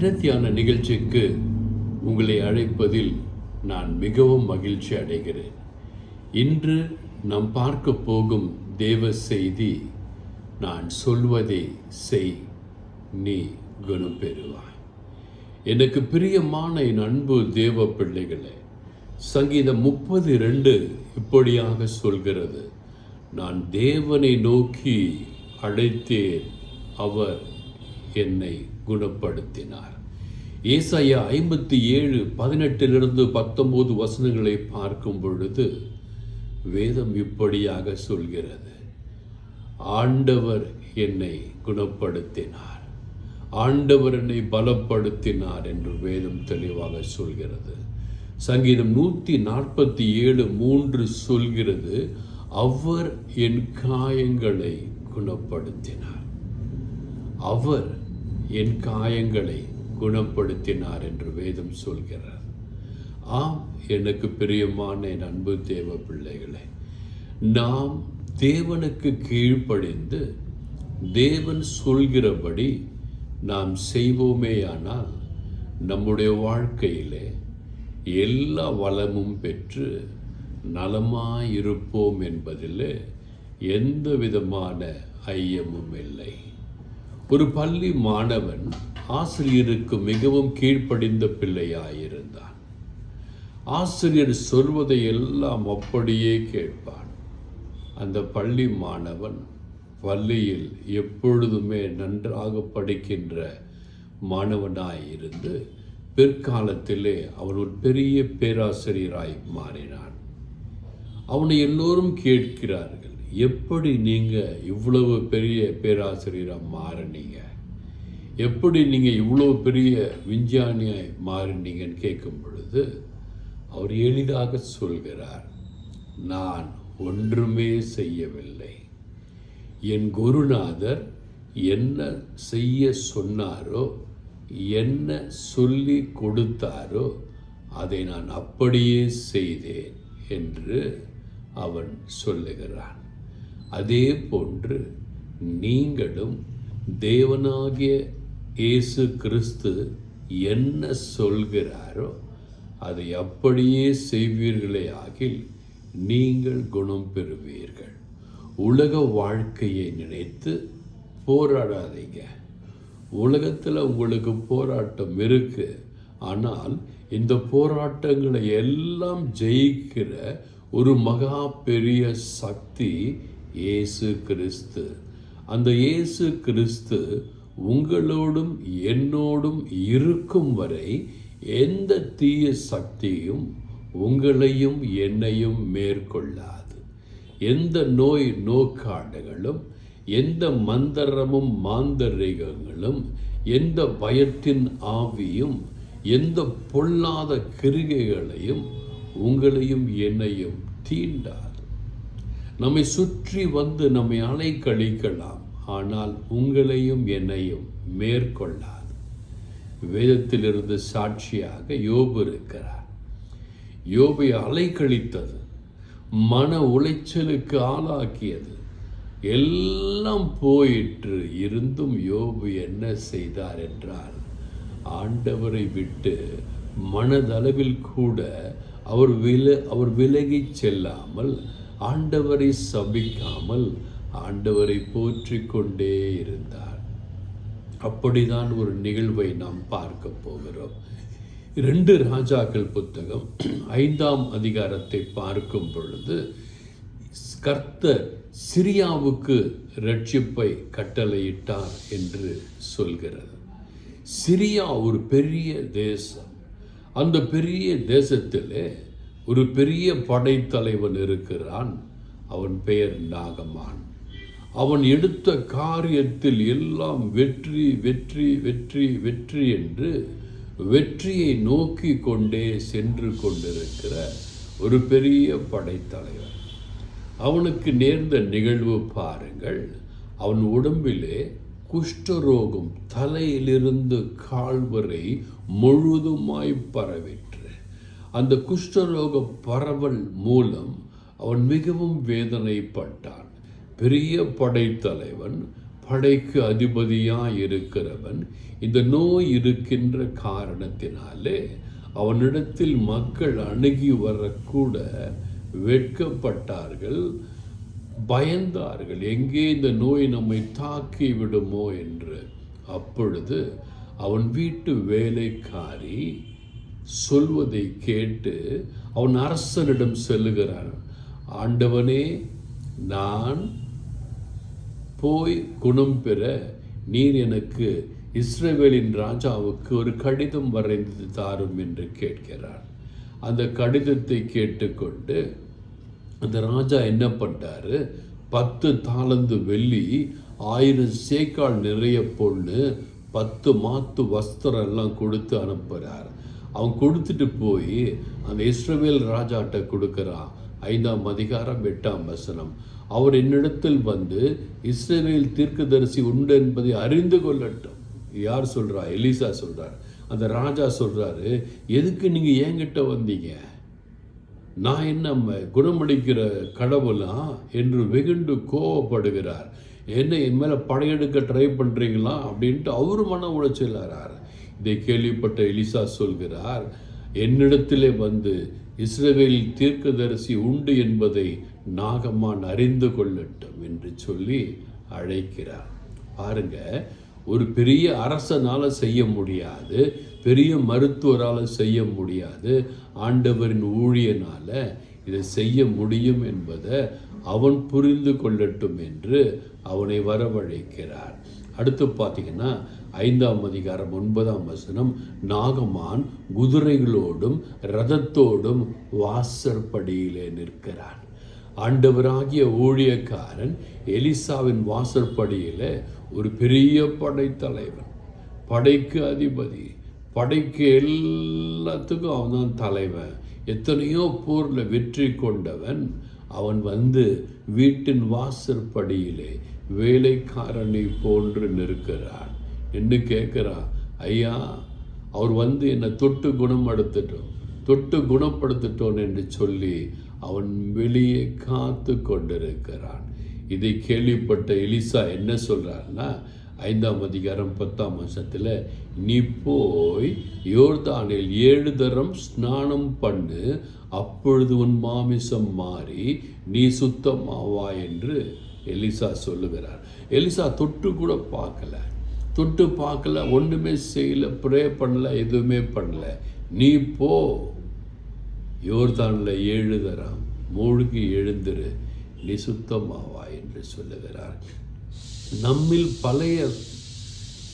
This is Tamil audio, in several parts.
தினத்தியான நிகழ்ச்சிக்கு உங்களை அழைப்பதில் நான் மிகவும் மகிழ்ச்சி அடைகிறேன். இன்று நாம் பார்க்க போகும் தேவ செய்தி நான் சொல்வதை செய் நீ குணம் பெறுவாய். எனக்கு பிரியமான என் அன்பு தேவ பிள்ளைகளே சங்கீதம் முப்பது ரெண்டு இப்படியாக சொல்கிறது நான் தேவனை நோக்கி அழைத்தேன் அவர் என்னை குணப்படுத்தினார். ஏசாயா ஐம்பத்தி ஏழு பதினெட்டிலிருந்து பத்தொன்பது வசனங்களை பார்க்கும் பொழுது வேதம் இப்படியாக சொல்கிறது. ஆண்டவர் என்னை குணப்படுத்தினார். ஆண்டவர் என்னை பலப்படுத்தினார் என்று வேதம் தெளிவாக சொல்கிறது. சங்கீதம் நூற்றி நாற்பத்தி ஏழு மூன்று சொல்கிறது அவர் என் காயங்களை குணப்படுத்தினார். அவர் என் காயங்களை குணப்படுத்தினார் என்று வேதம் சொல்கிறார். ஆம் எனக்கு பிரியமான என் அன்பு தேவ பிள்ளைகளே நாம் தேவனுக்கு கீழ்ப்படிந்து தேவன் சொல்கிறபடி நாம் செய்வோமேயானால் நம்முடைய வாழ்க்கையிலே எல்லா வளமும் பெற்று நலமாயிருப்போம் என்பதில் எந்த விதமான ஐயமும் இல்லை. ஒரு பள்ளி மாணவன் ஆசிரியருக்கு மிகவும் கீழ்ப்படிந்த பிள்ளையாயிருந்தான். ஆசிரியர் சொல்வதை எல்லாம் அப்படியே கேட்பான். அந்த பள்ளி மாணவன் பள்ளியில் எப்பொழுதுமே நன்றாக படிக்கின்ற மாணவனாய் இருந்து பிற்காலத்திலே அவன் ஒரு பெரிய பேராசிரியராய் மாறினான். அவனை எல்லோரும் கேட்கிறார்கள் எப்படி நீங்கள் இவ்வளவு பெரிய பேராசிரியராக மாறினீங்க? எப்படி நீங்கள் இவ்வளோ பெரிய விஞ்ஞானியாக மாறினீங்கன்னு கேட்கும் பொழுது அவர் எளிதாக சொல்கிறார் நான் ஒன்றுமே செய்யவில்லை. என் குருநாதர் என்ன செய்ய சொன்னாரோ என்ன சொல்லி கொடுத்தாரோ அதை நான் அப்படியே செய்தேன் என்று அவன் சொல்லுகிறான். அதே போன்று நீங்களும் தேவனாகிய இயேசு கிறிஸ்து என்ன சொல்கிறாரோ அதை அப்படியே செய்வீர்களே ஆகில் நீங்கள் குணம் பெறுவீர்கள். உலக வாழ்க்கையை நினைத்து போராடாதீங்க. உலகத்தில் உங்களுக்கு போராட்டம் இருக்கு. ஆனால் இந்த போராட்டங்களை எல்லாம் ஜெயிக்கிற ஒரு மகா பெரிய சக்தி இயேசு கிறிஸ்து. அந்த இயேசு கிறிஸ்து உங்களோடும் என்னோடும் இருக்கும் வரை எந்த தீய சக்தியும் உங்களையும் என்னையும் மேற்கொள்ளாது. எந்த நோய் நோக்காடுகளும் எந்த மந்தரமும் மாந்தரிகங்களும் எந்த பயத்தின் ஆவியும் எந்த பொல்லாத கிருகைகளையும் உங்களையும் என்னையும் தீண்டாது. நம்மை சுற்றி வந்து நம்மை அலைக்கழிக்கலாம். ஆனால் உங்களையும் என்னையும் மேற்கொள்ளாது. வேதத்திலிருந்து சாட்சியாக யோபு இருக்கிறார். யோபை அலைக்கழித்தது மன உளைச்சலுக்கு ஆளாக்கியது. எல்லாம் போயிற்று இருந்தும் யோபு என்ன செய்தார் என்றால் ஆண்டவரை விட்டு மனதளவில் கூட அவர் வில அவர் விலகிச் செல்லாமல் ஆண்டவரை சபிக்காமல் ஆண்டவரை போற்றிக் கொண்டே இருந்தார். அப்படிதான் ஒரு நிகழ்வை நாம் பார்க்க போகிறோம். ரெண்டு ராஜாக்கள் புத்தகம் ஐந்தாம் அதிகாரத்தை பார்க்கும் பொழுது கர்த்தர் சிரியாவுக்கு ரட்சிப்பை கட்டளையிட்டார் என்று சொல்கிறது. சிரியா ஒரு பெரிய தேசம். அந்த பெரிய தேசத்திலே ஒரு பெரிய படைத்தலைவன் இருக்கிறான். அவன் பெயர் நாகமான். அவன் எடுத்த காரியத்தில் எல்லாம் வெற்றி வெற்றி வெற்றி வெற்றி என்று வெற்றியை நோக்கி கொண்டே சென்று கொண்டிருக்கிற ஒரு பெரிய படைத்தலைவர் அவனுக்கு நேர்ந்த நிகழ்வு பாருங்கள். அவன் உடம்பிலே குஷ்டரோகம் தலையிலிருந்து கால் வரை முழுதுமாய் பரவிட்டு அந்த குஷ்டரோக பரவல் மூலம் அவன் மிகவும் வேதனைப்பட்டான். பெரிய படைத்தலைவன் படைக்கு அதிபதியாக இருக்கிறவன் இந்த நோய் இருக்கின்ற காரணத்தினாலே அவனிடத்தில் மக்கள் அணுகி வரக்கூட வெட்கப்பட்டார்கள் பயந்தார்கள். எங்கே இந்த நோய் நம்மை தாக்கி விடுமோ என்று அப்பொழுது அவன் வீட்டு வேலைக்காரி சொல்வதை கேட்டு அவன் அரசனிடம் செல்லுகிறான். ஆண்டவனே நான் போய் குணம் பெற நீர் எனக்கு இஸ்ரேவேலின் ராஜாவுக்கு ஒரு கடிதம் வரைந்து தாரும் என்று கேட்கிறார் அந்த கடிதத்தை கேட்டுக்கொண்டு அந்த ராஜா என்ன பண்ணுறாரு பத்து தாளந்து வெள்ளி ஆயிரம் சேக்கால் நிறைய பொண்ணு பத்து மாத்து வஸ்திரம் எல்லாம் கொடுத்து அனுப்புகிறார் அவன் கொடுத்துட்டு போய் அந்த இஸ்ரவேல் ராஜாட்ட கொடுக்குறான். ஐந்தாம் அதிகாரம் எட்டாம் வசனம். அவர் என்னிடத்தில் வந்து இஸ்ரேவேல் தீர்க்கதரிசி உண்டு என்பதை அறிந்து கொள்ளட்டும். யார் சொல்கிறா எலிசா சொல்கிறார் அந்த ராஜா சொல்கிறாரு எதுக்கு நீங்கள் என்கிட்ட வந்தீங்க? நான் என்ன குணமளிக்கிற கடவுளா? என்று வெகுண்டு கோவப்படுகிறார். என்ன என் மேலே படையெடுக்க ட்ரை பண்ணுறீங்களா அப்படின்ட்டு அவர் மன உளைச்சலாரார் இதை கேள்விப்பட்ட எலிசா சொல்கிறார் என்னிடத்திலே வந்து இஸ்ரவேல் தீர்க்கதரிசி உண்டு என்பதை நாகமான் அறிந்து கொள்ளட்டும் என்று சொல்லி அழைக்கிறார். பாருங்க ஒரு பெரிய அரசனால் செய்ய முடியாது பெரிய மருத்துவரால் செய்ய முடியாது. ஆண்டவரின் ஊழியனால் இதை செய்ய முடியும் என்பதை அவன் புரிந்து கொள்ளட்டும் என்று அவனை வரவழைக்கிறார். அடுத்து பார்த்தீங்கன்னா ஐந்தாம் அதிகாரம் ஒன்பதாம் வசனம் நாகமான் குதிரைகளோடும் ரதத்தோடும் வாசற்படியிலே நிற்கிறான். ஆண்டவராகிய ஊழியக்காரன் எலிசாவின் வாசற்படியில் ஒரு பெரிய படைத்தலைவன் படைக்கு அதிபதி படைக்கு எல்லாத்துக்கும் அவன்தான் தலைவன். எத்தனையோ போரில் வெற்றி கொண்டவன். அவன் வந்து வீட்டின் வாசற்படியிலே வேலைக்காரனை போன்று நிற்கிறான். என்று கேட்குறா ஐயா அவர் வந்து என்னை தொட்டு குணப்படுத்தட்டும் தொட்டு குணப்படுத்தட்டும் என்று சொல்லி அவன் வெளியே காத்து கொண்டிருக்கிறான். இதை கேள்விப்பட்ட எலிசா என்ன சொல்கிறான்னா ஐந்தாம் அதிகாரம் பத்தாம் வருஷத்தில் நீ போய் யோர்தானில் ஏழு தரம் ஸ்நானம் பண்ணு அப்பொழுது உன் மாமிசம் மாறி நீ சுத்தமாவா என்று எலிசா சொல்லுகிறார். எலிசா தொட்டு கூட பார்க்கல. தொட்டு பார்க்கல ஒன்றுமே செய்யல ப்ரே பண்ணல எதுவுமே பண்ணல. நீ போ. யோர்தானில் ஏழு மூழ்கி எழுந்திரு நீ சுத்தமாவா என்று சொல்லுகிறார். நம்மில் பழைய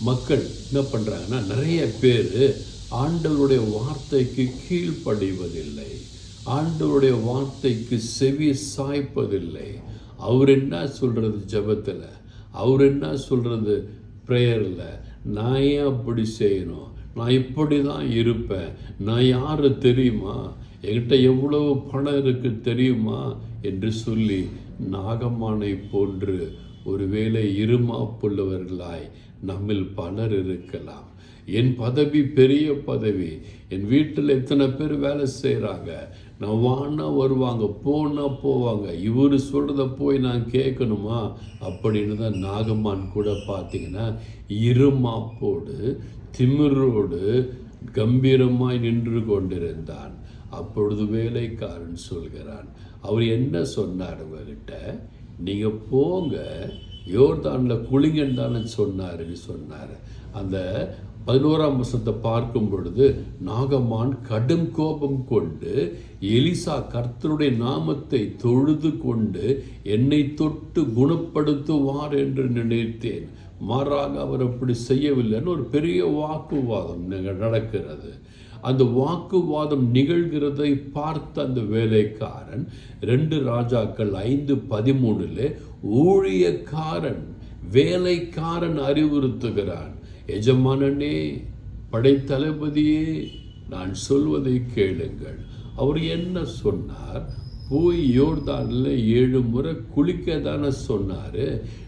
மக்கள் என்ன பண்ணுறாங்கன்னா நிறைய பேர் ஆண்டவருடைய வார்த்தைக்கு கீழ்ப்படிவதில்லை. ஆண்டவருடைய வார்த்தைக்கு செவி சாய்ப்பதில்லை. அவர் என்ன சொல்கிறது ஜெபத்தில்? அவர் என்ன சொல்கிறது ப்ரேயரில் நான் ஏன் அப்படி செய்யணும்? நான் இப்படி தான் இருப்பேன். நான் யார் தெரியுமா? என்கிட்ட எவ்வளவு பணம் இருக்கு தெரியுமா? என்று சொல்லி நாகமானை போன்று ஒருவேளை இருமாப்புள்ளவர்களாய் நம்மில் பலர் இருக்கலாம். என் பதவி பெரிய பதவி. என் வீட்டில் எத்தனை பேர் வேலை செய்கிறாங்க நான் வானா வருவாங்க போனால் போவாங்க. இவர் சொல்கிறத போய் நான் கேட்கணுமா? அப்படின்னு தான் நாகம்மான் கூட பார்த்தீங்கன்னா இருமாப்போடு திமிரோடு கம்பீரமாய் நின்று கொண்டிருந்தான். அப்பொழுது வேலைக்காரன் சொல்கிறான் அவர் என்ன சொன்னார் உங்ககிட்ட? நீங்கள் போங்க யோர்தானில் குளிங்கன்னு தானே சொன்னாருன்னு சொன்னார். அந்த பதினோராம் வருஷத்தை பார்க்கும் பொழுது நாகமான் கடும் கோபம் கொண்டு எலிசா கர்த்தருடைய நாமத்தை தொழுது கொண்டு என்னை தொட்டு குணப்படுத்துவார் என்று நினைத்தேன். மாறாக அவர் அப்படி செய்யவில்லைன்னு ஒரு பெரிய வாக்குவாதம் நடக்கிறது. அந்த வாக்குவாதம் நிகழ்கிறதை பார்த்த அந்த வேலைக்காரன் ரெண்டு ராஜாக்கள் ஐந்து பதிமூணுல ஊழியக்காரன் வேலைக்காரன் அறிவுறுத்துகிறான். எஜமானனே படைத்தளபதியே நான் சொல்வதை கேளுங்கள். அவர் என்ன சொன்னார்? போய் யோர்தானில் ஏழு முறை குளிக்க தானே சொன்னார்.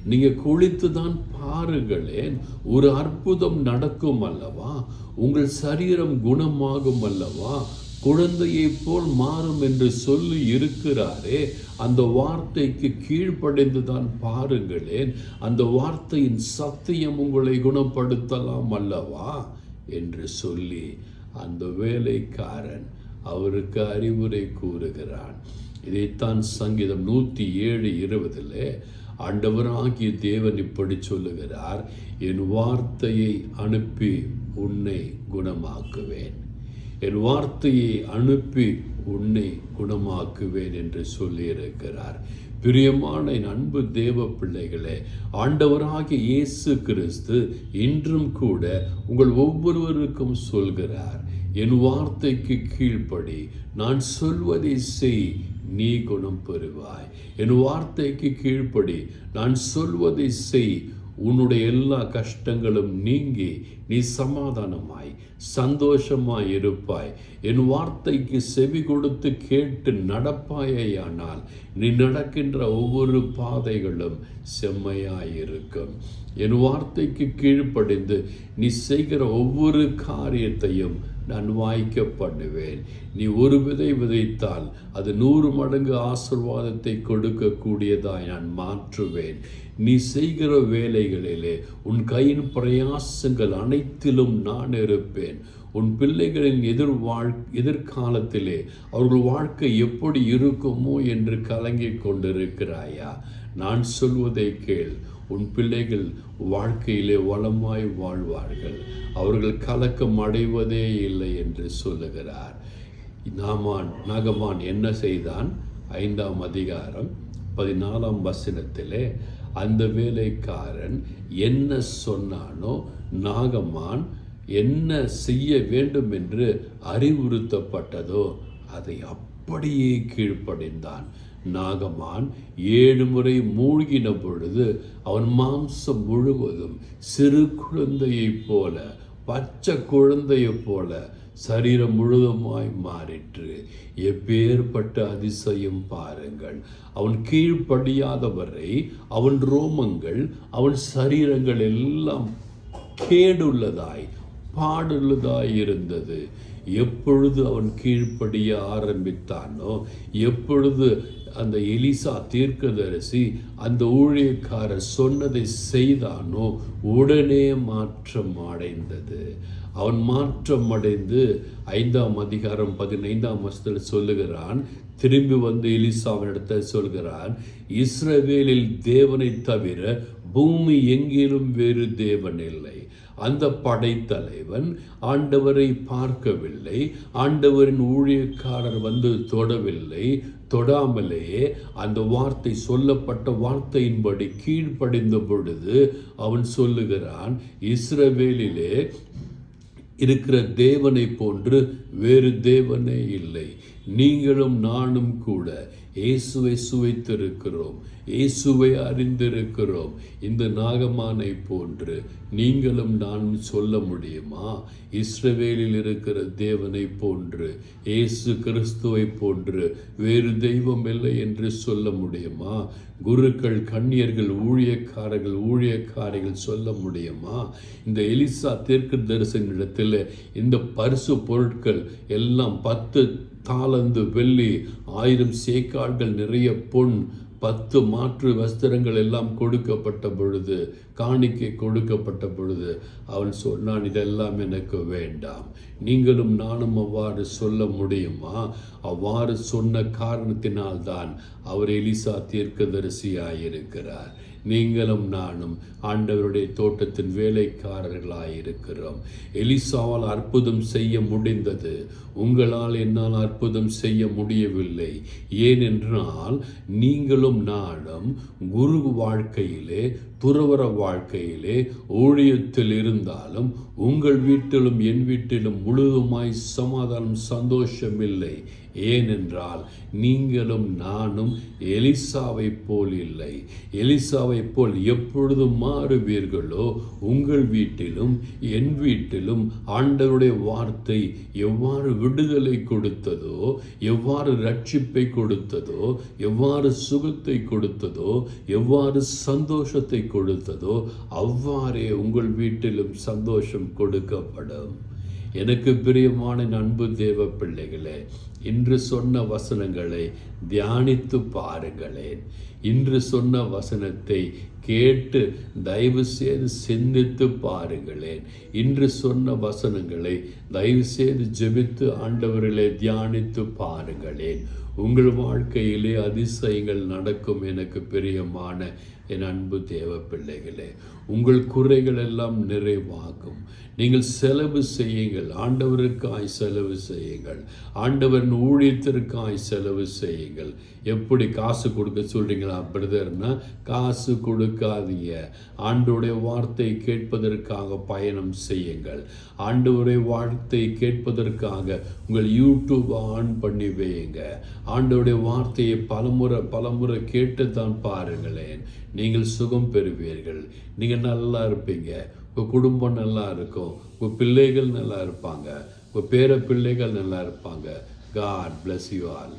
நீங்கள் குளித்து தான் பாருங்களேன். ஒரு அற்புதம் நடக்கும் அல்லவா? உங்கள் சரீரம் குணமாகும் அல்லவா? குழந்தையைப் போல் மாறும் என்று சொல்லி இருக்கிறாரே அந்த வார்த்தைக்கு கீழ்ப்படைந்துதான் பாருங்களேன் அந்த வார்த்தையின் சத்தியம் உங்களை குணப்படுத்தலாம் அல்லவா? என்று சொல்லி அந்த வேலைக்காரன் அவருக்கு அறிவுரை கூறுகிறான். இதைத்தான் சங்கீதம் நூற்றி ஏழு இருபதில் ஆண்டவராகிய தேவன் இப்படி சொல்லுகிறார் என் வார்த்தையை அனுப்பி உன்னை குணமாக்குவேன். என் வார்த்தையை அனுப்பி உன்னை குணமாக்குவேன் என்று சொல்லியிருக்கிறார். பிரியமான என் அன்பு தேவ பிள்ளைகளே ஆண்டவராகிய இயேசு கிறிஸ்து இன்றும் கூட உங்கள் ஒவ்வொருவருக்கும் சொல்கிறார் என் வார்த்தைக்கு கீழ்ப்படி நான் சொல்வதை செய் நீ குணம் பெறுவாய். என் வார்த்தைக்கு கீழ்ப்படி நான் சொல்வதை செய் உன்னுடைய எல்லா கஷ்டங்களும் நீங்கி நீ சமாதானமாய் சந்தோஷமாய் இருப்பாய். என் வார்த்தைக்கு செவி கொடுத்து கேட்டு நடப்பாயேயானால் நீ நடக்கின்ற ஒவ்வொரு பாதைகளும் செம்மையாயிருக்கும். என் வார்த்தைக்கு கீழ்ப்படிந்து நீ செய்கிற ஒவ்வொரு காரியத்தையும் நான் வாய்க்கப்படுவேன். நீ ஒரு விதை விதைத்தால் அது நூறு மடங்கு ஆசிர்வாதத்தை கொடுக்கக்கூடியதாய் நான் மாற்றுவேன். நீ செய்கிற வேலைகளிலே உன் கையின் பிரயாசங்கள் அனைத்திலும் நான் இருப்பேன். உன் பிள்ளைகளின் எதிர் வாழ் எதிர்காலத்திலே அவர்கள் வாழ்க்கை எப்படி இருக்குமோ என்று கலங்கிக் கொண்டிருக்கிறாயா? நான் சொல்வதை கேள். உன் பிள்ளைகள் வாழ்க்கையிலே வளமாய் வாழ்வார்கள். அவர்கள் கலக்கம் அடைவதே இல்லை என்று சொல்லுகிறார். நாமான் நாகமான் என்ன செய்தான்? ஐந்தாம் அதிகாரம் பதினாலாம் வசனத்திலே அந்த வேலைக்காரன் என்ன சொன்னானோ நாகமான் என்ன செய்ய வேண்டும் என்று அறிவுறுத்தப்பட்டதோ அதை அப்படியே கீழ்ப்படைந்தான். நாகமான் ஏழு முறை மூழ்கின பொழுது அவன் மாம்சம் முழுவதும் சிறு குழந்தையைப் போல பச்சை குழந்தையைப் போல சரீரம் முழுவதுமாய் மாறிற்று. எப்பேற்பட்ட அதிசயம் பாருங்கள். அவன் கீழ்ப்படியாதவரை அவன் ரோமங்கள் அவன் சரீரங்கள் எல்லாம் கேடுள்ளதாய் பாடுள்ளதாய் இருந்தது. எப்பொழுது அவன் கீழ்ப்படிய ஆரம்பித்தானோ எப்பொழுது அந்த எலிசா தீர்க்கதரிசி அந்த ஊழியக்காரர் சொன்னதை செய்தானோ உடனே மாற்றம் அடைந்தது. அவன் மாற்றம் அடைந்து ஐந்தாம் அதிகாரம் பதினைந்தாம் வருஷத்தில் சொல்லுகிறான் திரும்பி வந்து எலிசாவினிடத்தை சொல்கிறான் இஸ்ரவேலில் தேவனை தவிர பூமி எங்கிலும் வேறு தேவன் இல்லை. அந்த படைத்தலைவன் ஆண்டவரை பார்க்கவில்லை ஆண்டவரின் ஊழியக்காரர் வந்து தொடவில்லை. தொடாமலேயே அந்த வார்த்தை சொல்லப்பட்ட வார்த்தையின்படி கீழ்ப்படிந்த பொழுது அவன் சொல்லுகிறான் இஸ்ரவேலிலே இருக்கிற தேவனை போன்று வேறு தேவனே இல்லை. நீங்களும் நானும் கூட இயேசுவை சுவைத்திருக்கிறோம் இயேசுவை அறிந்திருக்கிறோம். இந்த நாகமானை போன்று நீங்களும் நானும் சொல்ல முடியுமா? இஸ்ரவேலில் இருக்கிற தேவனை போன்று இயேசு கிறிஸ்துவை போன்று வேறு தெய்வம் இல்லை என்று சொல்ல முடியுமா? குருக்கள் கண்ணியர்கள் ஊழியக்காரர்கள் ஊழியக்காரிகள் சொல்ல முடியுமா? இந்த எலிசா தெற்கு தரிசனிடத்தில் இந்த பரிசு பொருட்கள் எல்லாம் பத்து தாளந்து வெள்ளி ஆயிரம் சேக்கால்கள் நிறைய பொன் பத்து மாற்று வஸ்திரங்கள் எல்லாம் கொடுக்கப்பட்ட பொழுது காணிக்கை கொடுக்கப்பட்ட பொழுது அவன் சொன்னான் இதெல்லாம் எனக்கு வேண்டாம். நீங்களும் நானும் அவ்வாறு சொல்ல முடியுமா? அவ்வாறு சொன்ன காரணத்தினால்தான் அவர் எலிசா தீர்க்கதரிசியாயிருக்கிறார். நீங்களும் நானும் ஆண்டவருடைய தோட்டத்தின் வேலைக்காரர்களாயிருக்கிறோம். எலிசாவால் அற்புதம் செய்ய முடிந்தது. உங்களால் என்னால் அற்புதம் செய்ய முடியவில்லை. ஏனென்றால் நீங்களும் நானும் குரு வாழ்க்கையிலே துறவர வாழ்க்கையிலே ஊழியத்தில் இருந்தாலும் உங்கள் வீட்டிலும் என் வீட்டிலும் முழுதுமாய் சமாதானம் சந்தோஷம் இல்லை. ஏனென்றால் நீங்களும் நானும் எலிசாவை போல் இல்லை. எலிசாவை போல் எப்பொழுதும் மாறுவீர்களோ உங்கள் வீட்டிலும் என் வீட்டிலும் ஆண்டவருடைய வார்த்தை எவ்வாறு விடுதலை கொடுத்ததோ எவ்வாறு ரட்சிப்பை கொடுத்ததோ எவ்வாறு சுகத்தை கொடுத்ததோ எவ்வாறு சந்தோஷத்தை கொடுத்ததோ அவ்வாறே உங்கள் வீட்டிலும் சந்தோஷம் கொடுக்கப்படும். எனக்கு பிரியமான நண்பு அன்பு தேவ பிள்ளைகளே இன்று சொன்ன வசனங்களை தியானித்து பாருங்களேன். இன்று சொன்ன வசனத்தை கேட்டு தயவு செய்து சிந்தித்து பாருங்களேன். இன்று சொன்ன வசனங்களை தயவு செய்து ஜெபித்து ஆண்டவர்களே தியானித்து பாருங்களேன். உங்கள் வாழ்க்கையிலே அதிசயங்கள் நடக்கும் எனக்கு பிரியமான என் அன்பு தேவ பிள்ளைகளே உங்கள் குறைகள் எல்லாம் நிறைவாகும். நீங்கள் செலவு செய்யுங்கள். ஆண்டவருக்காய் செலவு செய்யுங்கள். ஆண்டவரின் ஊழியத்திற்காய் செலவு செய்யுங்கள். எப்படி காசு கொடுக்க சொல்கிறீங்களா பிரதர்னா? காசு கொடுக்காதீங்க. ஆண்டோடைய வார்த்தை கேட்பதற்காக பயணம் செய்யுங்கள். ஆண்டவருடைய வார்த்தை கேட்பதற்காக உங்கள் யூடியூப் ஆன் பண்ணி வையுங்க. ஆண்டோடைய வார்த்தையை பலமுறை பலமுறை கேட்டு தான் பாருங்களேன். நீங்கள் சுகம் பெறுவீர்கள். நீங்கள் நல்லா இருப்பீங்க. உங்கள் குடும்பம் நல்லா இருக்கும். உங்கள் பிள்ளைகள் நல்லா இருப்பாங்க. உங்கள் பேர பிள்ளைகள் நல்லா இருப்பாங்க. God bless you all